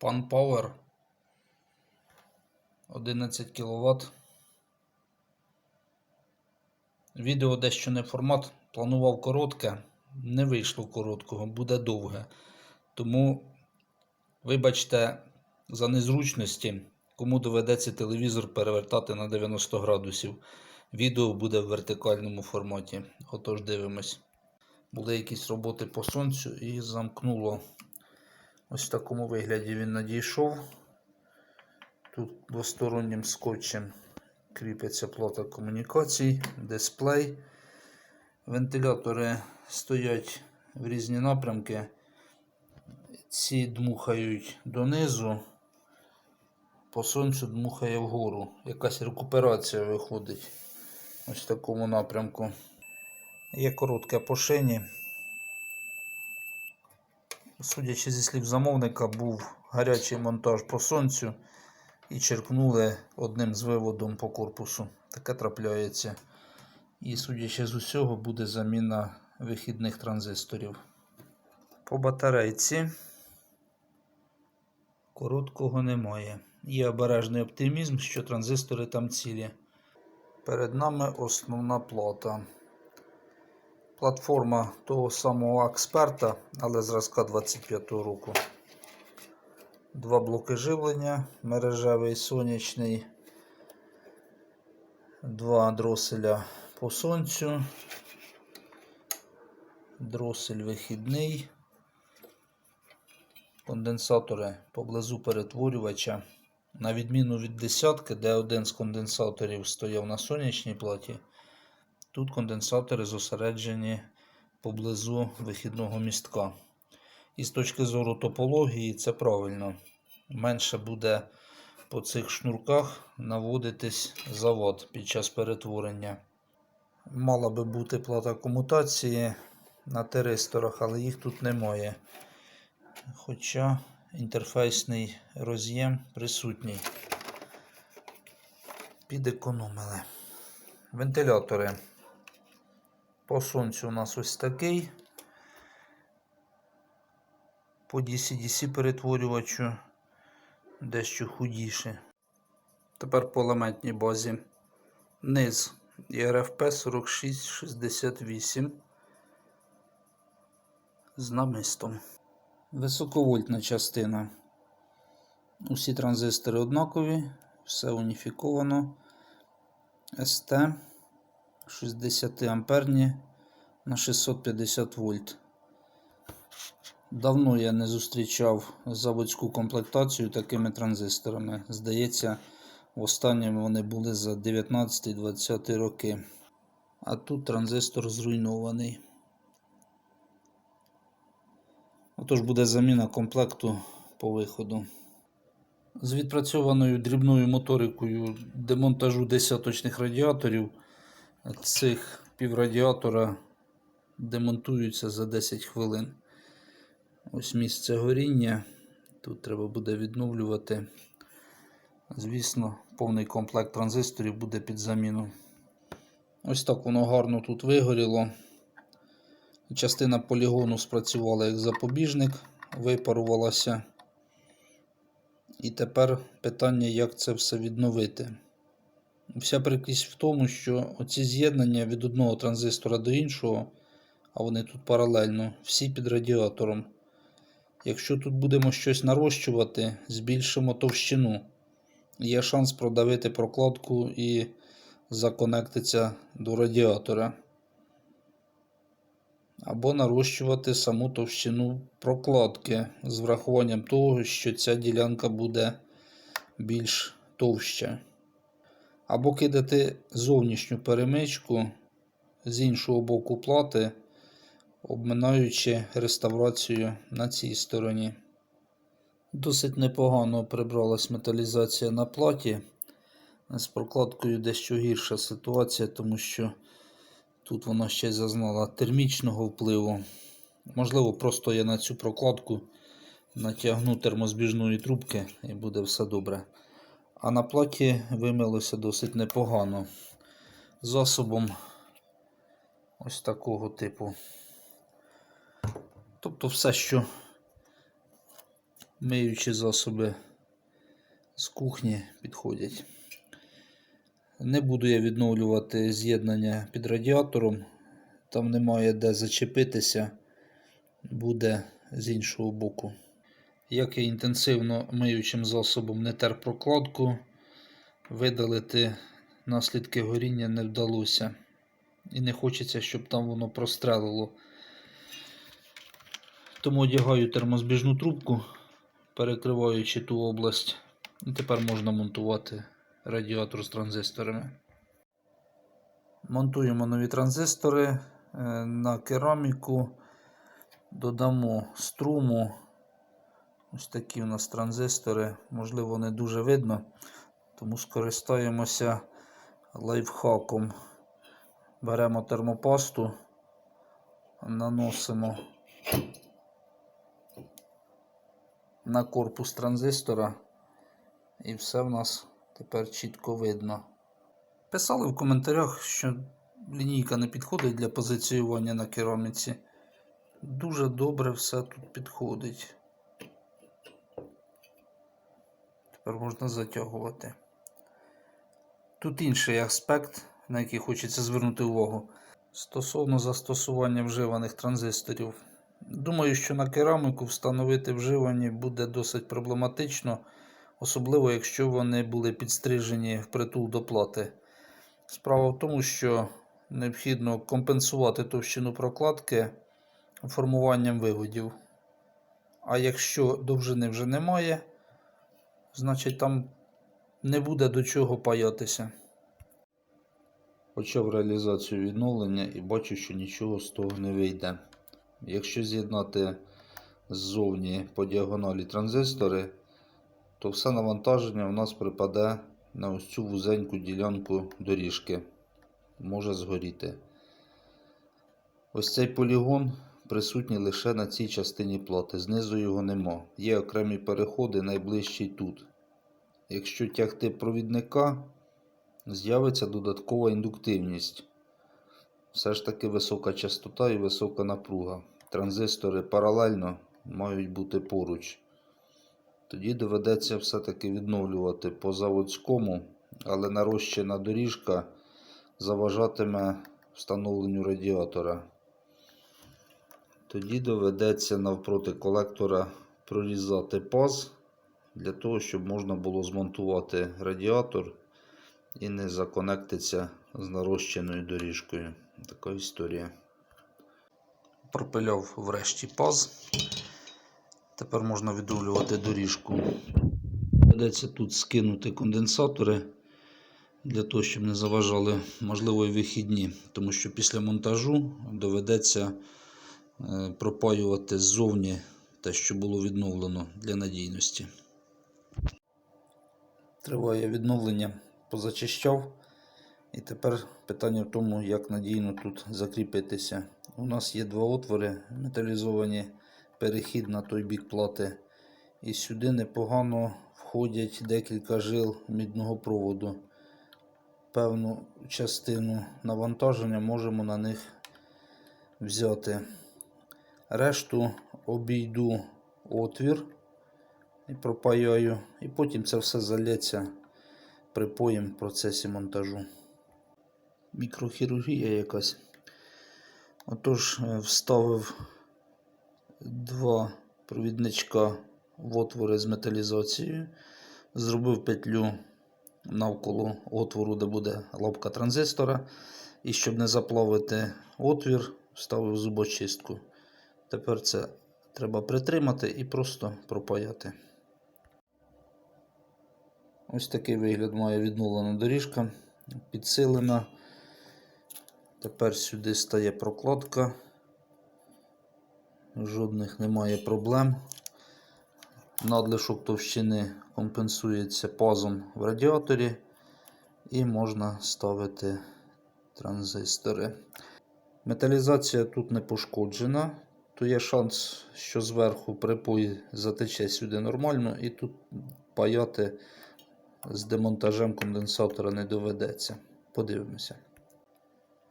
Pan Power 11 кВт. Відео дещо не формат. Планував коротке, не вийшло короткого, буде довге. Тому, вибачте, за незручності, кому доведеться телевізор перевертати на 90 градусів. Відео буде в вертикальному форматі. Отож дивимось. Були якісь роботи по сонцю і замкнуло. Ось в такому вигляді він надійшов. Тут двостороннім скотчем кріпиться плата комунікацій, дисплей. Вентилятори стоять в різні напрямки. Ці дмухають донизу, по сонцю дмухає вгору. Якась рекуперація виходить. Ось в такому напрямку. Є коротке по шині. Судячи зі слів замовника, був гарячий монтаж по сонцю і черкнули одним з виводом по корпусу. Таке трапляється. І судячи з усього, буде заміна вихідних транзисторів. По батарейці короткого немає. Є обережний оптимізм, що транзистори там цілі. Перед нами основна плата. Платформа того самого експерта, але зразка 25-го року. Два блоки живлення, мережевий сонячний, два дроселя по сонцю, дросель вихідний, конденсатори поблизу перетворювача. На відміну від десятки, де один з конденсаторів стояв на сонячній платі, тут конденсатори зосереджені поблизу вихідного містка. І з точки зору топології це правильно. Менше буде по цих шнурках наводитись завод під час перетворення. Мала би бути плата комутації на теристорах, але їх тут немає. Хоча інтерфейсний роз'єм присутній. Підекономили. Вентилятори. По сонцю у нас ось такий. По DC-DC перетворювачу дещо худіше. Тепер по елементній базі. Низ ЄРФП 4668 з намистом. Високовольтна частина. Усі транзистори однакові, все уніфіковано. СТ 60 амперні на 650 вольт. Давно я не зустрічав заводську комплектацію такими транзисторами. Здається, останніми вони були за 19-20 роки. А тут транзистор зруйнований. Отож буде заміна комплекту по виходу. З відпрацьованою дрібною моторикою демонтажу десяточних радіаторів. Цих піврадіатора демонтуються за 10 хвилин. Ось місце горіння. Тут треба буде відновлювати. Звісно, повний комплект транзисторів буде під заміну. Ось так воно гарно тут вигоріло. Частина полігону спрацювала як запобіжник, випарувалася. І тепер питання, як це все відновити. Вся прикрість в тому, що оці з'єднання від одного транзистора до іншого, а вони тут паралельно, всі під радіатором. Якщо тут будемо щось нарощувати, збільшимо товщину. Є шанс продавити прокладку і законектиться до радіатора. Або нарощувати саму товщину прокладки з врахуванням того, що ця ділянка буде більш товща. Або кидати зовнішню перемичку з іншого боку плати обминаючи реставрацію на цій стороні. Досить непогано прибралась металізація на платі. З прокладкою дещо гірша ситуація, тому що тут вона ще зазнала термічного впливу. Можливо, просто я на цю прокладку натягну термозбіжної трубки і буде все добре. А на платі вимилося досить непогано. Засобом ось такого типу. Тобто все, що миючі засоби з кухні підходять. Не буду я відновлювати з'єднання під радіатором. Там немає де зачепитися, буде з іншого боку. Як я інтенсивно миючим засобом не тер прокладку, видалити наслідки горіння не вдалося. І не хочеться, щоб там воно прострелило. Тому одягаю термозбіжну трубку, перекриваючи ту область. І тепер можна монтувати радіатор з транзисторами. Монтуємо нові транзистори е, на кераміку. Додамо струму. Ось такі у нас транзистори. Можливо, не дуже видно, тому скористаємося лайфхаком. Беремо термопасту, наносимо на корпус транзистора, і все в нас тепер чітко видно. Писали в коментарях, що лінійка не підходить для позиціювання на кераміці. Дуже добре все тут підходить. Тепер можна затягувати. Тут інший аспект, на який хочеться звернути увагу. Стосовно застосування вживаних транзисторів. Думаю, що на кераміку встановити вживані буде досить проблематично, особливо якщо вони були підстрижені впритул до плати. Справа в тому, що необхідно компенсувати товщину прокладки формуванням виводів. А якщо довжини вже немає, значить там не буде до чого паятися. Почав реалізацію відновлення і бачу, що нічого з того не вийде. Якщо з'єднати ззовні по діагоналі транзистори, то все навантаження у нас припаде на ось цю вузеньку ділянку доріжки. Може згоріти. Ось цей полігон присутній лише на цій частині плати. Знизу його нема. Є окремі переходи найближчий тут. Якщо тягти провідника, з'явиться додаткова індуктивність. Все ж таки висока частота і висока напруга. Транзистори паралельно мають бути поруч. Тоді доведеться все-таки відновлювати по заводському, але нарощена доріжка заважатиме встановленню радіатора. Тоді доведеться навпроти колектора прорізати паз для того, щоб можна було змонтувати радіатор і не законектиться з нарощеною доріжкою. Така історія. Пропиляв врешті паз. Тепер можна відрулювати доріжку. Доведеться тут скинути конденсатори для того, щоб не заважали можливо і вихідні, тому що після монтажу доведеться пропаювати ззовні те, що було відновлено для надійності. Триває відновлення, позачищав. І тепер питання в тому, як надійно тут закріпитися. У нас є два отвори металізовані, перехід на той бік плати. І сюди непогано входять декілька жил мідного проводу. Певну частину навантаження можемо на них взяти. Решту обійду отвір і пропаяю, і потім це все залється припоєм в процесі монтажу. Мікрохірургія якась. Отож, е, вставив два провідничка в отвори з металізацією, зробив петлю навколо отвору, де буде лапка транзистора. І щоб не заплавити отвір, вставив зубочистку. Тепер це треба притримати і просто пропаяти. Ось такий вигляд має відновлена доріжка, підсилена. Тепер сюди стає прокладка. Жодних немає проблем. Надлишок товщини компенсується пазом в радіаторі і можна ставити транзистори. Металізація тут не пошкоджена, то є шанс, що зверху припой затече сюди нормально, і тут паяти з демонтажем конденсатора не доведеться. Подивимося.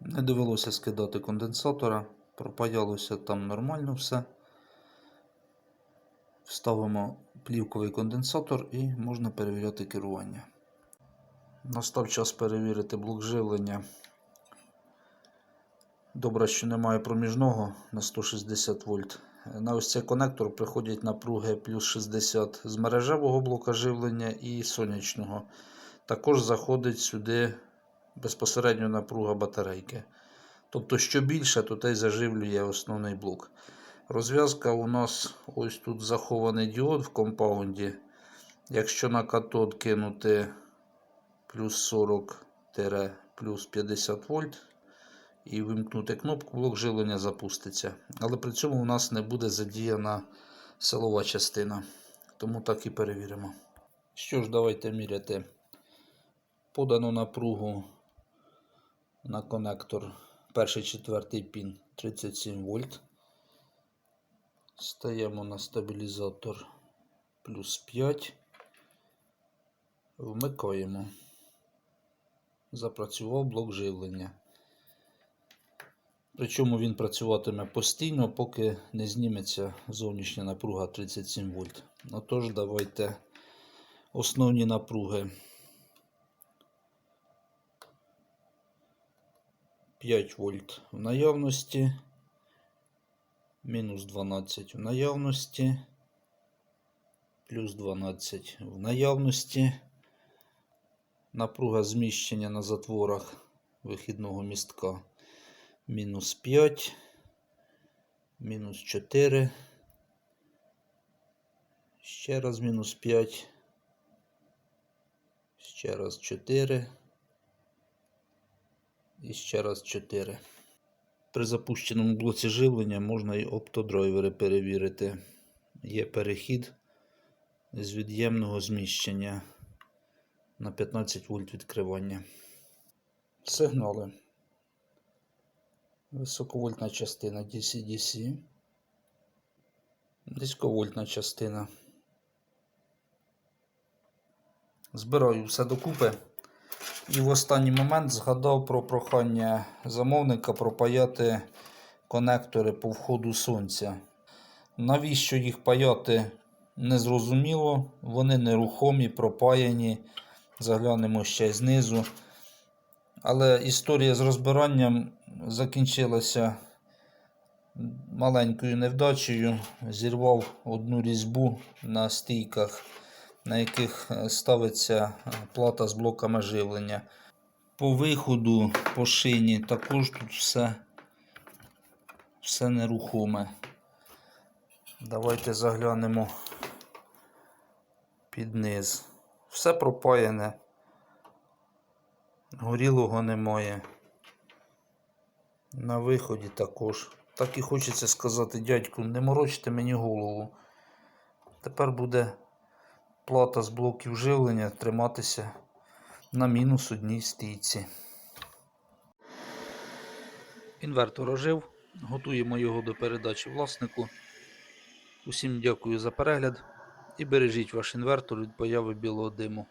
Не довелося скидати конденсатора, пропаялося там нормально все. Вставимо плівковий конденсатор і можна перевіряти керування. Настав час перевірити блок живлення. Добре, що немає проміжного на 160 вольт. На ось цей конектор приходять напруги плюс 60 з мережевого блока живлення і сонячного. Також заходить сюди безпосередньо напруга батарейки. Тобто, що більше, то те й заживлює основний блок. Розв'язка у нас ось тут захований діод в компаунді. Якщо на катод кинути плюс 40 плюс 50 вольт і вимкнути кнопку, блок живлення запуститься. Але при цьому у нас не буде задіяна силова частина. Тому так і перевіримо. Що ж, давайте міряти подану напругу на конектор перший четвертий пін 37 вольт. Стаємо на стабілізатор плюс 5. Вмикаємо. Запрацював блок живлення. Причому він працюватиме постійно, поки не зніметься зовнішня напруга 37 вольт. Отож, давайте основні напруги. 5 вольт в наявності, мінус 12 в наявності, плюс 12 в наявності. Напруга зміщення на затворах вихідного містка мінус 5, мінус 4, ще раз мінус 5, ще раз 4 і ще раз 4. При запущеному блоці живлення можна і оптодрайвери перевірити. Є перехід з від'ємного зміщення на 15 вольт відкривання. Сигнали. Високовольтна частина DC-DC. Низьковольтна частина. Збираю все докупи. І в останній момент згадав про прохання замовника пропаяти конектори по входу сонця. Навіщо їх паяти незрозуміло, вони нерухомі, пропаяні. Заглянемо ще знизу. Але історія з розбиранням закінчилася маленькою невдачею. Зірвав одну різьбу на стійках, на яких е, ставиться е, плата з блоками живлення. По виходу, по шині також тут все, все нерухоме. Давайте заглянемо під низ. Все пропаяне. Горілого немає. На виході також. Так і хочеться сказати, дядьку, не морочте мені голову. Тепер буде плата з блоків живлення триматися на мінус одній стійці. Інвертор ожив. Готуємо його до передачі власнику. Усім дякую за перегляд і бережіть ваш інвертор від появи білого диму.